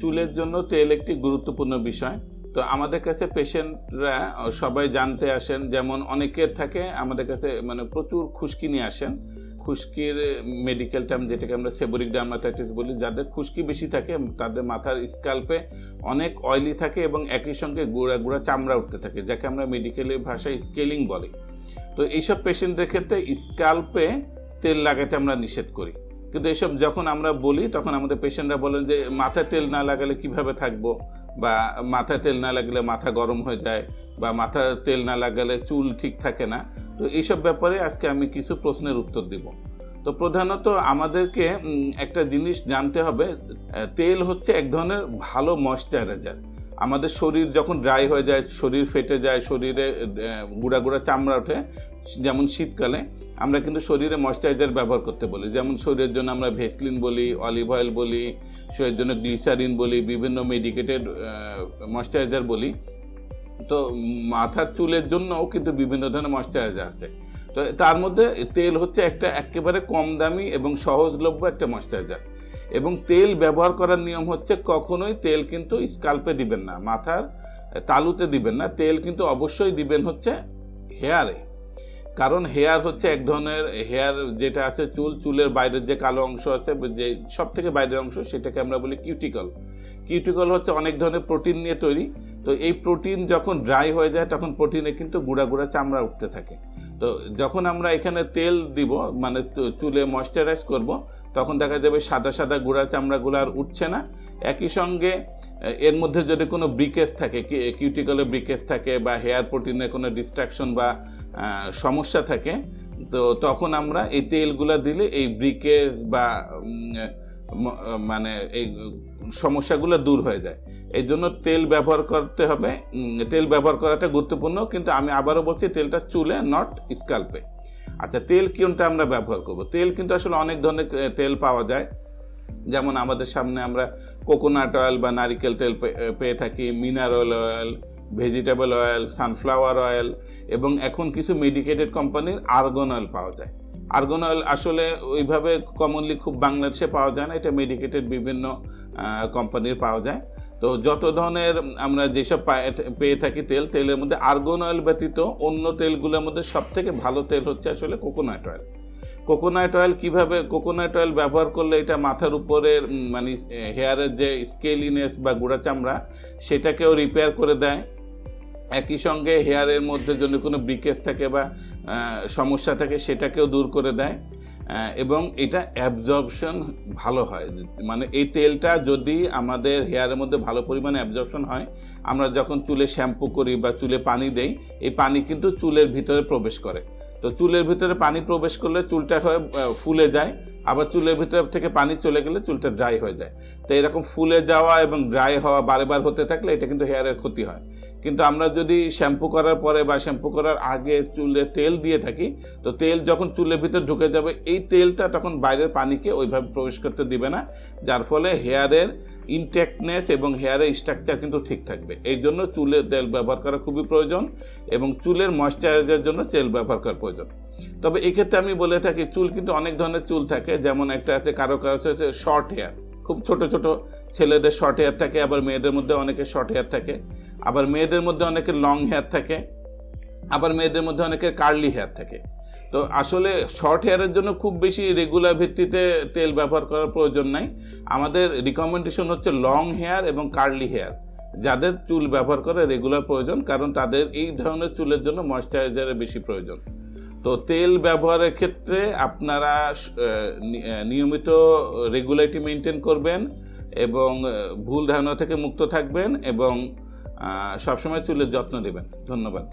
চুলের জন্য তেল একটি গুরুত্বপূর্ণ বিষয়। তো আমাদের কাছে পেশেন্টরা সবাই জানতে আসেন, যেমন অনেকের থাকে, আমাদের কাছে মানে প্রচুর খুশকি নিয়ে আসেন। খুশকির মেডিকেল টার্ম যেটাকে আমরা সেবরিক ডার্মাটাইটিস বলি, যাদের খুশকি বেশি থাকে তাদের মাথার স্কাল্পে অনেক অয়েলি থাকে এবং একই সঙ্গে গুঁড়া গুঁড়া চামড়া উঠতে থাকে, যাকে আমরা মেডিকেলের ভাষায় স্কেলিং বলি। তো এইসব পেশেন্টদের ক্ষেত্রে স্কাল্পে তেল লাগাতে আমরা নিষেধ করি। কিন্তু এসব যখন আমরা বলি, তখন আমাদের পেশেন্টরা বলেন যে, মাথায় তেল না লাগালে কীভাবে থাকব? বা, মাথায় তেল না লাগলে মাথা গরম হয়ে যায় বা মাথা তেল না লাগালে চুল ঠিক থাকে না। তো এইসব ব্যাপারে আজকে আমি কিছু প্রশ্নের উত্তর দিব। তো প্রধানত আমাদেরকে একটা জিনিস জানতে হবে তেল হচ্ছে এক ধরনের ভালো ময়শ্চারাইজার আমাদের শরীর যখন ড্রাই হয়ে যায়, শরীর ফেটে যায়, শরীরে গুঁড়া গুঁড়া চামড়া ওঠে, যেমন শীতকালে, আমরা কিন্তু শরীরে ময়শ্চারাইজার ব্যবহার করতে বলি। যেমন শরীরের জন্য আমরা ভেসলিন বলি অলিভ অয়েল বলি, শরীরের জন্য গ্লিসারিন বলি, বিভিন্ন মেডিকেটেড ময়শ্চারাইজার বলি। তো মাথার চুলের জন্যও কিন্তু বিভিন্ন ধরনের ময়শ্চারাইজার আছে। তো তার মধ্যে তেল হচ্ছে একটা একেবারে কম দামি এবং সহজলভ্য একটা ময়শ্চারাইজার এবং তেল ব্যবহার করার নিয়ম হচ্ছে কখনোই তেল কিন্তু স্কাল্পে দিবেন না, মাথার তালুতে দিবেন না। তেল কিন্তু অবশ্যই দিবেন হচ্ছে হেয়ারে কারণ হেয়ার হচ্ছে এক ধরনের হেয়ার যেটা আছে চুল, চুলের বাইরের যে কালো অংশ আছে, যে সব থেকে বাইরের অংশ সেটাকে আমরা বলি কিউটিকল কিউটিকল হচ্ছে অনেক ধরনের প্রোটিন নিয়ে তৈরি। তো এই প্রোটিন যখন ড্রাই হয়ে যায়, তখন প্রোটিনে কিন্তু গুঁড়া গুঁড়া চামড়া উঠতে থাকে। তো যখন আমরা এখানে তেল দিব মানে চুলে ময়শ্চারাইজ করব, তখন দেখা যাবে সাদা সাদা গুঁড়া চামড়াগুলো আর উঠছে না। একই সঙ্গে এর মধ্যে যদি কোনো ব্রিকেজ থাকে কিউটিকলে ব্রিকেজ থাকে বা হেয়ার প্রোটিনে কোনো ডিস্ট্রাকশন বা সমস্যা থাকে, তো তখন আমরা এই তেলগুলা দিলে এই ব্রিকেজ বা মানে এই সমস্যাগুলো দূর হয়ে যায়। এই জন্য তেল ব্যবহার করতে হবে। তেল ব্যবহার করাটা গুরুত্বপূর্ণ, কিন্তু আমি আবারও বলছি, তেলটা চুলে নট স্কাল্পে আচ্ছা তেল কোনটা আমরা ব্যবহার করব? তেল কিন্তু আসলে অনেক ধরনের তেল পাওয়া যায়। যেমন আমাদের সামনে আমরা কোকোনাট অয়েল বা নারিকেল তেল পেয়ে থাকি mineral oil vegetable oil sunflower oil এবং এখন কিছু মেডিকেটেড কোম্পানির আর্গন অয়েল পাওয়া যায়। আর্গন অয়েল আসলে ওইভাবে কমনলি খুব বাংলাদেশে পাওয়া যায় না, এটা মেডিকেটেড বিভিন্ন কোম্পানির পাওয়া যায়। তো যত ধরনের আমরা যেসব পায়ে- থাকি তেল, তেলের মধ্যে আর্গন অয়েল ব্যতীত অন্য তেলগুলোর মধ্যে সব থেকে ভালো তেল হচ্ছে আসলে কোকোনাট অয়েল কোকোনাট অয়েল কীভাবে কোকোনাট অয়েল ব্যবহার করলে এটা মাথার উপরের মানে হেয়ারের যে স্কেলিনেস বা গুঁড়া চামড়া, সেটাকেও রিপেয়ার করে দেয়। একই সঙ্গে হেয়ারের মধ্যে যদি কোনো ব্রিকেজ থাকে বা সমস্যা থাকে সেটাকেও দূর করে দেয় এবং এটা অ্যাবজর্বশন ভালো হয়। মানে এই তেলটা যদি আমাদের হেয়ারের মধ্যে ভালো পরিমাণে অ্যাবজর্পশন হয়, আমরা যখন চুলে শ্যাম্পু করি বা চুলে পানি দেই, এই পানি কিন্তু চুলের ভিতরে প্রবেশ করে। তো চুলের ভিতরে পানি প্রবেশ করলে চুলটা হয়ে ফুলে যায়। আবার চুলের ভিতর থেকে পানি চলে গেলে চুলটা ড্রাই হয়ে যায়। তো এরকম ফুলে যাওয়া এবং ড্রাই হওয়া বারবার হতে থাকলে এটা কিন্তু হেয়ারের ক্ষতি হয়। কিন্তু আমরা যদি শ্যাম্পু করার পরে বা শ্যাম্পু করার আগে চুলে তেল দিয়ে থাকি, তো তেল যখন চুলের ভিতর ঢুকে যাবে, এই তেলটা তখন বাইরের পানিকে ওইভাবে প্রবেশ করতে দিবে না। যার ফলে হেয়ারের ইনটেক্টনেস এবং হেয়ারের স্ট্রাকচার কিন্তু ঠিক থাকবে। এই জন্য চুলের তেল ব্যবহার করা খুবই প্রয়োজন এবং চুলের ময়শ্চারাইজার জন্য তেল ব্যবহার করা প্রয়োজন। তবে এক্ষেত্রে আমি বলে থাকি, চুল কিন্তু অনেক ধরনের চুল থাকে। যেমন একটা আছে, কারও কারও আছে শর্ট হেয়ার খুব ছোট ছোট ছেলেদের শর্ট হেয়ার থাকে, আবার মেয়েদের মধ্যে অনেকে শর্ট হেয়ার থাকে। আবার মেয়েদের মধ্যে অনেকের লং হেয়ার থাকে। আবার মেয়েদের মধ্যে অনেকে কার্লি হেয়ার থাকে। তো আসলে শর্ট হেয়ারের জন্য খুব বেশি রেগুলার ভিত্তিতে তেল ব্যবহার করার প্রয়োজন নাই। আমাদের রিকমেন্ডেশন হচ্ছে লং হেয়ার এবং কার্লি হেয়ার যাদের চুল ব্যবহার করে রেগুলার প্রয়োজন, কারণ তাদের এই ধরনের চুলের জন্য ময়শ্চারাইজারের বেশি প্রয়োজন। তো তেল ব্যবহারের ক্ষেত্রে আপনারা নিয়মিত রেগুলারিটি মেনটেন করবেন এবং ভুল ধারণা থেকে মুক্ত থাকবেন এবং সবসময় চুলের যত্ন নেবেন। ধন্যবাদ।